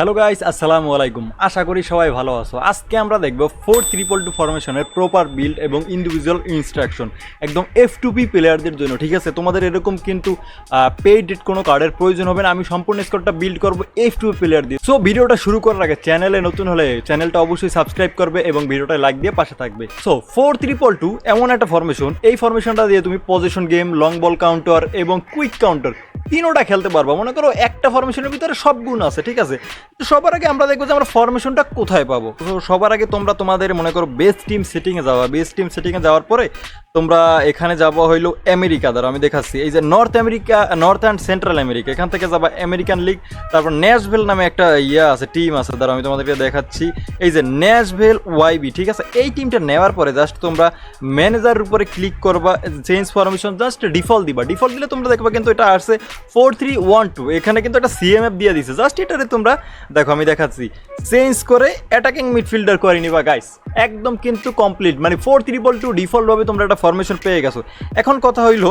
Hello guys আসসালামু আলাইকুম। আশা করি সবাই ভালো আছো। আজকে আমরা দেখব ফোর ট্রিপল টু ফরমেশনের প্রপার বিল্ড এবং ইন্ডিভিজুয়াল ইনস্ট্রাকশন একদম এফ টু পি প্লেয়ারদের জন্য, ঠিক আছে? তোমাদের এরকম কিন্তু পেইড কোনো কার্ডের প্রয়োজন হবে না। আমি সম্পূর্ণ স্কোরটা বিল্ড করব এফ টু প্লেয়ার দিয়ে সো ভিডিওটা শুরু করার আগে চ্যানেলে নতুন হলে চ্যানেলটা অবশ্যই সাবস্ক্রাইব করবে এবং ভিডিওটা লাইক দিয়ে পাশে থাকবে। সো ফোর ট্রিপল টু এমন একটা ফরমেশন এই ফরমেশনটা দিয়ে তুমি position game long ball counter এবং কুইক কাউন্টার তিনোটা খেলতে পারবা। মনে করো একটা ফরমেশনের ভিতরে সব গুণ আছে, ঠিক আছে? সবার আগে আমরা দেখব যে আমরা ফরমেশনটা কোথায় পাবো। তো সবার আগে তোমরা তোমাদের মনে করো বেস্ট টিম সেটিংয়ে যাওয়া। বেস্ট টিম সেটিংয়ে যাওয়ার পরে তোমরা এখানে যাব হইল আমেরিকা দ্বারা। আমি দেখাচ্ছি, এই যে North America North and Central America এখান থেকে যাবা আমেরিকান লিগ তারপর ন্যাশভেল নামে একটা ইয়ে আছে টিম আছে দ্বারা আমি তোমাদেরকে দেখাচ্ছি। এই যে ন্যাশভেল ওয়াইবি ঠিক আছে? এই টিমটা নেওয়ার পরে জাস্ট তোমরা ম্যানেজারের উপরে ক্লিক করবা চেঞ্জ ফরমেশন জাস্ট ডিফল্ট দিবা। ডিফল্ট দিলে তোমরা দেখবা কিন্তু এটা আসছে ফোর থ্রি ওয়ান টু এখানে কিন্তু একটা সিএমএফ দিয়ে দিছে। জাস্ট এটারে তোমরা দেখো আমি দেখাচ্ছি চেঞ্জ করে অ্যাটাকিং মিডফিল্ডার করে নিবা গাইস একদম কিন্তু কমপ্লিট মানে ফোর ত্রিপল টু ডিফল্টভাবে তোমরা একটা ফরমেশন পেয়ে গেছো। এখন কথা হইল,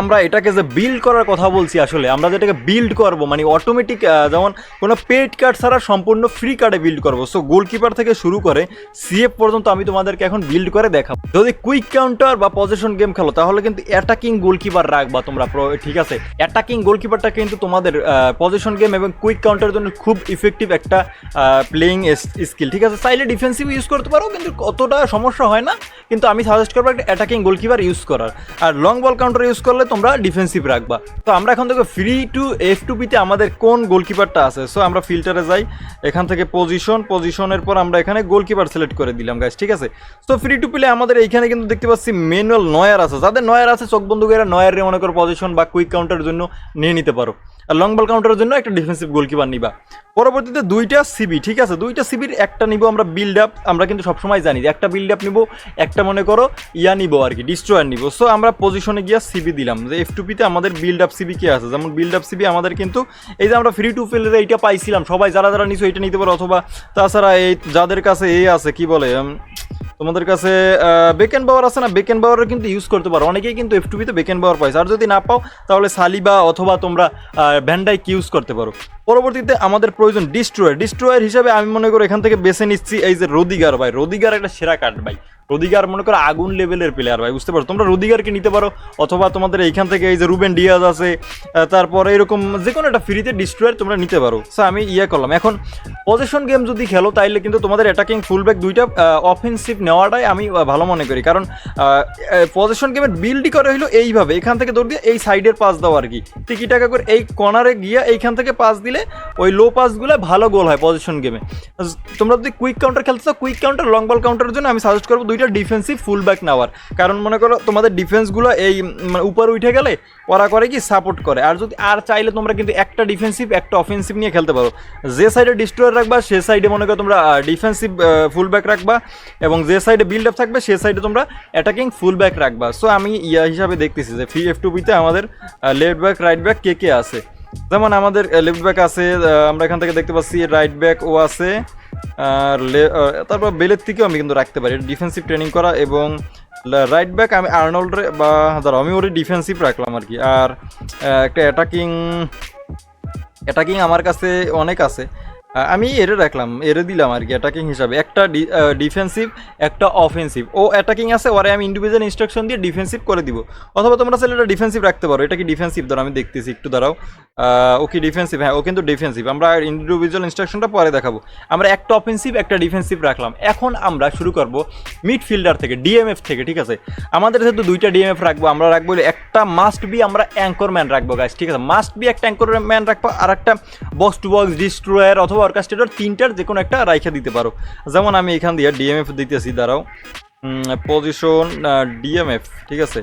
আমরা এটাকে যে বিল্ড করার কথা বলছি আসলে, আমরা যেটাকে বিল্ড করব মানে অটোমেটিক যেমন কোনো পেড কার্ড ছাড়া সম্পূর্ণ ফ্রি কার্ডে বিল্ড করব। সো গোলকিপার থেকে শুরু করে সিএফ পর্যন্ত আমি তোমাদেরকে এখন বিল্ড করে দেখাবো। যদি কুইক কাউন্টার বা পজিশন গেম খেলো, তাহলে কিন্তু অ্যাটাকিং গোলকিপার রাখবা তোমরা ঠিক আছে? অ্যাটাকিং গোলকিপারটা কিন্তু তোমাদের পজিশন গেম এবং কুইক কাউন্টারের জন্য খুব ইফেক্টিভ একটা প্লেয়িং স্কিল ঠিক আছে? চাইলে ডিফেন্সিভ ইউজ করতে পারো কিন্তু অতটা সমস্যা হয় না, কিন্তু আমি সাজেস্ট করব একটা অ্যাটাকিং গোলকিপার ইউজ করার। আর লং বল কাউন্টার ইউজ করলে তোমরা ডিফেন্সিভ রাখবা। তো আমরা এখন থেকে ফ্রি টু এফ টু পিতে আমাদের কোন গোলকিপারটা আছে? সো আমরা ফিল্টারে যাই। এখান থেকে পজিশন পজিশনের পর আমরা এখানে গোলকিপার সিলেক্ট করে দিলাম গাইস ঠিক আছে? সো ফ্রি টু পিলে আমাদের এইখানে কিন্তু দেখতে পাচ্ছি ম্যানুয়াল নয়ার আছে। যাদের নয়ার আছে, চোখ বন্ধু করে নয়ারে মনে করো পজিশন বা কুইক কাউন্টারের জন্য নিয়ে নিতে পারো। আর লং বল কাউন্টারের জন্য একটা ডিফেন্সিভ গোলকিপার নিবা। পরবর্তীতে দুইটা সিবি ঠিক আছে? দুইটা সিবির একটা নিব আমরা বিল্ড আপ আমরা কিন্তু সবসময় জানি একটা বিল্ড আপ নিব, একটা মনে করো ইয়া নিব আর কি ডিস্ট্রয়ার নিব। সো আমরা পজিশনে গিয়ে সিবি দিলাম। যে এফ টুপিতে আমাদের বিল্ড আপ সিবি কে আছে? যেমন বিল্ড আপ সিবি আমাদের কিন্তু, এই যে আমরা ফ্রি টু ফিল্ডে এইটা পাইছিলাম, সবাই যারা যারা নিছো এইটা নিতে পারো, অথবা তাছাড়া এই যাদের কাছে এ আছে, কি বলে তোমাদের কাছে বেকেন পাওয়ার আছে না? বেকেন বাওয়ারের কিন্তু ইউজ করতে পারো। অনেকেই কিন্তু এফ টুবিতে বেকেন পাওয়ার পাইছে আর যদি না পাও, তাহলে সালিবা অথবা তোমরা ভ্যান্ডাইক ইউজ করতে পারো। পরবর্তীতে আমাদের প্রয়োজন ডিস্ট্রয়ার ডিস্ট্রয়ার হিসাবে আমি মনে করি এখান থেকে বেছে নিচ্ছি এই যে রদিগার ভাই। রদিগার একটা সেরা কার্ড ভাই। রদিগার মনে করো আগুন লেভেলের প্লেয়ার ভাই, বুঝতে পারো তোমরা রদিগারকে নিতে পারো, অথবা তোমাদের এইখান থেকে এই যে রুবেন ডিয়াজ আছে তারপর এরকম যে কোনো একটা ফ্রিতে ডিস্ট্রয়ার তোমরা নিতে পারো। সো আমি ইয়ে করলাম। এখন পজিশন গেম যদি খেলো, তাইলে কিন্তু তোমাদের অ্যাটাকিং ফুলব্যাক দুইটা অফেন্সিভ নেওয়াটাই আমি ভালো মনে করি। কারণ পজিশন গেমের বিল্ডই করে হইল এইভাবে। এখান থেকে দৌড় দিয়ে এই সাইডের পাস দাও আর কি। টিকি টাকা করে এই কর্নারে গিয়ে এইখান থেকে পাস দিলে ওই লো পাসগুলো ভালো গোল হয় পজিশন গেমে তোমরা যদি কুইক কাউন্টার খেলতে চাও কুইক কাউন্টার লং বল কাউন্টারের জন্য আমি সাজেস্ট করব দুইটা ডিফেন্সিভ ফুল ব্যাক নেওয়ার। কারণ মনে করো তোমাদের ডিফেন্সগুলো এই মানে উপরে উঠে গেলে ওরা করে কি সাপোর্ট করে। আর যদি, আর চাইলে তোমরা কিন্তু একটা ডিফেন্সিভ একটা অফেন্সিভ নিয়ে খেলতে পারো। যে সাইডে ডিস্ট্রয়ার রাখবা, সে সাইডে মনে করো তোমরা ডিফেন্সিভ ফুল ব্যাক রাখবা এবং যে সাইডে বিল্ড আপ থাকবে, সে সাইডে তোমরা অ্যাটাকিং ফুল ব্যাক রাখবা। সো আমি ইয়া হিসাবে দেখতেছি যে ফি এফ টু বিতে আমাদের লেফট ব্যাক রাইট ব্যাক কে কে আছে। যেমন আমাদের লেফট ব্যাক আছে আমরা এখান থেকে দেখতে পাচ্ছি রাইট ব্যাক ও আছে, আর তারপর বেলের থেকেও আমি কিন্তু রাখতে পারি ডিফেন্সিভ ট্রেনিং করা এবং রাইট ব্যাক আমি আর্নল্ড বা ধরো আমি ওরে ডিফেন্সিভ রাখলাম আর কি, আর একটা অ্যাটাকিং অ্যাটাকিং আমার কাছে অনেক আছে আমি এরে রাখলাম, এরে দিলাম আর কি অ্যাটাকিং হিসাবে। একটা ডিফেন্সিভ একটা অফেন্সিভ ও অ্যাটাকিং আছে, ওরে আমি ইন্ডিভিজুয়াল ইনস্ট্রাকশন দিয়ে ডিফেন্সিভ করে দিব। অথবা তোমরা চাইলে এটা ডিফেন্সিভ রাখতে পারো, এটা কি ডিফেন্সিভ ধরো, আমি দেখতেছি, একটু দাঁড়াও। ও কি ডিফেন্সিভ হ্যাঁ ও কিন্তু ডিফেন্সিভ আমরা ইন্ডিভিজুয়াল ইনস্ট্রাকশনটা পরে দেখাবো। আমরা একটা অফেন্সিভ একটা ডিফেন্সিভ রাখলাম। এখন আমরা শুরু করব মিডফিল্ডার থেকে ডিএমএফ থেকে, ঠিক আছে? আমাদের যেহেতু দুইটা ডিএমএফ রাখব, আমরা রাখব একটা মাস্ট বি আমরা অ্যাঙ্কর ম্যান রাখব গাছ ঠিক আছে? মাস্ট বি একটা অ্যাঙ্কর ম্যান রাখব আর একটা বক্স টু বক্স ডিস্ট্রয়ার অথবা অর্কাস্ট্রেটর তিনটার যে কোনো একটা রাইখা দিতে পারো। যেমন আমি এখান দিয়ে ডিএমএফ দিতেছি, দাঁড়াও। পজিশন ডিএমএফ ঠিক আছে?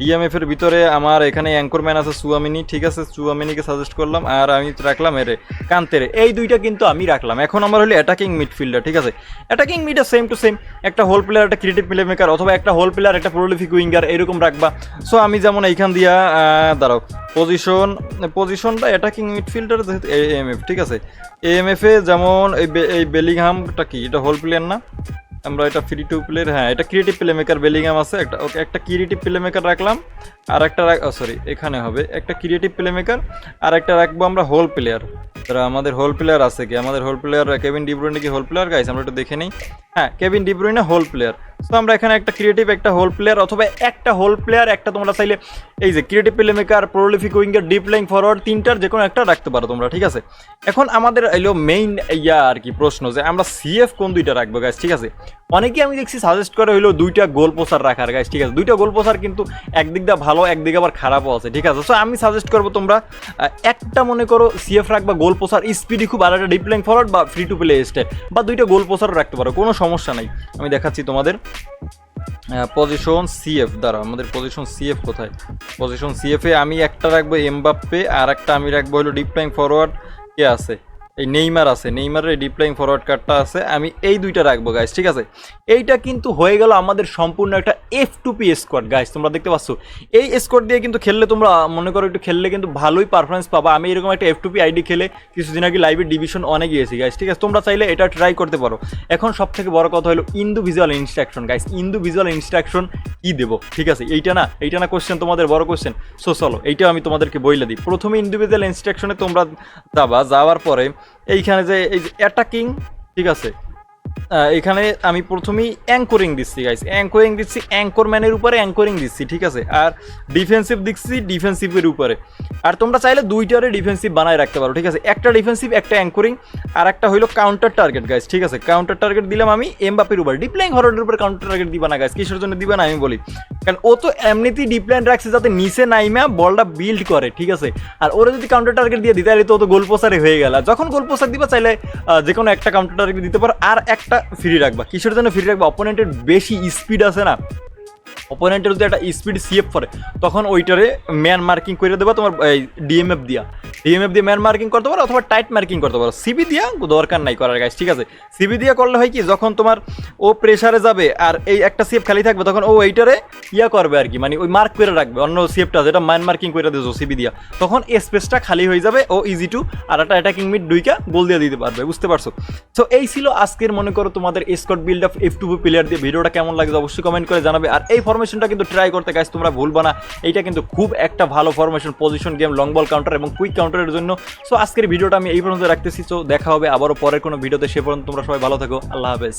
ডিএমএফ এর ভিতরে আমার এখানে অ্যাঙ্করম্যান আছে সুয়ামিনি, ঠিক আছে? সুয়ামিনিকে সাজেস্ট করলাম আর আমি রাখলাম এরে কান্তেরে। এই দুইটা কিন্তু আমি রাখলাম। এখন আমার হলো অ্যাটাকিং মিডফিল্ডার ঠিক আছে? অ্যাটাকিং মিডার সেম টু সেম একটা হোল প্লেয়ার একটা ক্রিয়েটিভ প্লে মেকার অথবা একটা হোল প্লেয়ার একটা প্রোলিফিক উইঙ্গার এরকম রাখবা। সো আমি যেমন এইখান দিয়া দাঁড়াও। পজিশন পজিশনটা অ্যাটাকিং মিডফিল্ডার যেহেতু এএমএফ ঠিক আছে? এএমএফ এ যেমন এই বেলিংহামটা কি? এটা হোল প্লেয়ার না? আমরা এটা ফ্রি টু প্লেয়ার হ্যাঁ এটা ক্রিয়েটিভ প্লে মেকার বেলিংহাম আছে। একটা ওকে একটা ক্রিয়েটিভ প্লে মেকার রাখলাম, আর একটা সরি এখানে হবে। একটা ক্রিয়েটিভ প্লে মেকার আর একটা রাখব আমরা হোল প্লেয়ার তারা আমাদের হোল প্লেয়ার আছে কি? আমাদের হোল প্লেয়ার কেভিন ডিব্রুইনে কি হোল প্লেয়ার গাইস আমরা একটু দেখে নিই। হ্যাঁ Kevin De Bruyne hole player so আমরা এখানে একটা ক্রিয়েটিভ একটা হোল প্লেয়ার অথবা একটা হোল প্লেয়ার একটা তোমরা চাইলে এই যে creative play maker prolific winger deep lying forward তিনটার যে কোনো একটা রাখতে পারো তোমরা, ঠিক আছে? এখন আমাদের এলো মেইন ইয়া আর কি প্রশ্ন যে আমরা সিএফ কোন দুইটা রাখব গাইস ঠিক আছে? অনেকেই আমি দেখছি সাজেস্ট করে হইল দুইটা গোল পোসার রাখার গাইস ঠিক আছে? দুইটা গোল পোসার কিন্তু একদিক দিয়ে ভালো, একদিকে আবার খারাপও আছে, ঠিক আছে? সো আমি সাজেস্ট করব তোমরা একটা মনে করো সিএফ রাখবা গোল পোসার স্পিডি খুব আর একটা ডিপ লাইং ফরওয়ার্ড বা ফ্রি টু প্লে স্টে বা দুইটা গোল পোসারও রাখতে পারো, কোনো সমস্যা নাই। আমি দেখাচ্ছি তোমাদের পজিশন সিএফ দ্বারা আমাদের পজিশন সিএফ কোথায়? পজিশন সিএফে আমি একটা রাখব এমবাপ্পে আর একটা আমি রাখব হলো ডিপ লাইং ফরওয়ার্ড কে আছে? এই নেইমার আছে, নেইমারের ডিপ লাইং ফরওয়ার্ড কার্ডটা আছে, আমি এই দুইটা রাখব গাইস ঠিক আছে? এইটা কিন্তু হয়ে গেল আমাদের সম্পূর্ণ একটা F two P squad guys তোমরা দেখতে পাচ্ছ? এই স্কোয়াড দিয়ে কিন্তু খেললে তোমরা, মনে করো একটু খেললে কিন্তু ভালোই পারফরমেন্স পাবা। আমি এরকম একটা এফ টু পি আইডি খেলে কিছুদিন আগে লাইভের ডিভিশন অনেক গিয়েছি গাইস ঠিক আছে? তোমরা চাইলে এটা ট্রাই করতে পারো। এখন সব থেকে বড় কথা হলো individual instruction guys individual instruction কি দেবো, ঠিক আছে? এইটা না এইটা না কোশ্চেন তোমাদের বড় কোশ্চেন সো চলো এইটা আমি তোমাদেরকে বইলে দিই। প্রথমে ইন্ডিভিজুয়াল ইনস্ট্রাকশনে তোমরা যাবা, যাওয়ার পরে এইখানে যে এই অ্যাটাকিং ঠিক আছে? এখানে আমি প্রথমেই অ্যাঙ্করিং দিচ্ছি গাইস অ্যাঙ্করিং দিচ্ছি অ্যাঙ্করম্যানের উপরে অ্যাঙ্করিং দিচ্ছি, ঠিক আছে? আর ডিফেন্সিভ দিচ্ছি ডিফেন্সিভের উপরে। আর তোমরা চাইলে দুইটারে ডিফেন্সিভ বানায় রাখতে পারো, ঠিক আছে? একটা ডিফেন্সিভ একটা অ্যাঙ্করিং আর একটা হইল কাউন্টার টার্গেট গাইস ঠিক আছে? কাউন্টার টার্গেট দিলাম আমি এমবাপের উপর। ডিপ্লাইং হরডের উপর কাউন্টার টার্গেট দিবা না গাইস কিসের জন্য দিবা না আমি বলি। কারণ ও তো এমনিতেই ডিপ্লাইন রাখছে যাতে নিচে নাইমা বলটা বিল্ড করে, ঠিক আছে? আর ওরা যদি কাউন্টার টার্গেট দিয়ে দিতে তাহলে তো ও তো গোল পোসারে হয়ে গেল। যখন গোল পোসার দিবা, চাইলে যে কোনো একটা কাউন্টার টার্গেট দিতে পারো। আর একটা ফ্রি রাখবা। কিসের জন্য ফ্রি রাখবা অপোনেন্টের বেশি স্পিড আছে না। অপোনেন্টের যদি একটা স্পিড সিএফ করে, তখন ওইটারে ম্যান মার্কিং করে দেবা, তোমার ডিএমএফ দিয়া। ডিএমএফ দিয়ে ম্যান মার্কিং করতে পারো অথবা টাইট মার্কিং করতে পারো। সিবি দিয়া দরকার নাই করার গাছ ঠিক আছে? সিবি দিয়া করলে হয় কি, যখন তোমার ও প্রেসারে যাবে আর এই একটা সিএফ খালি থাকবে, তখন ও এইটারে ইয়া করবে আর কি মানে ওই মার্ক করে রাখবে, অন্য সিএফটা যেটা ম্যান মার্কিং করে দিয়েছ সিবি দিয়া। তখন স্পেসটা খালি হয়ে যাবে, ও ইজি টু আর একটা অ্যাটাকিং মিড দুইকা গোল দিয়ে দিতে পারবে, বুঝতে পারছ? তো এই ছিল আজকের, মনে করো, তোমাদের squad build of F two player দিয়ে। ভিডিওটা কেমন লাগছে অবশ্যই কমেন্ট করে জানাবে। আর এই ফরমেশনটা কিন্তু ট্রাই করতে গাইস তোমরা ভুলবা না। এইটা কিন্তু খুব একটা ভালো formation position game long ball counter এবং কুইক কাউন্টারের জন্য। সো আজকের ভিডিওটা আমি এই পর্যন্ত রাখতেছি। তো দেখা হবে আবারও পরের কোনো ভিডিওতে। সে পর্যন্ত তোমরা সবাই ভালো থাকো। আল্লাহ হাফেজ।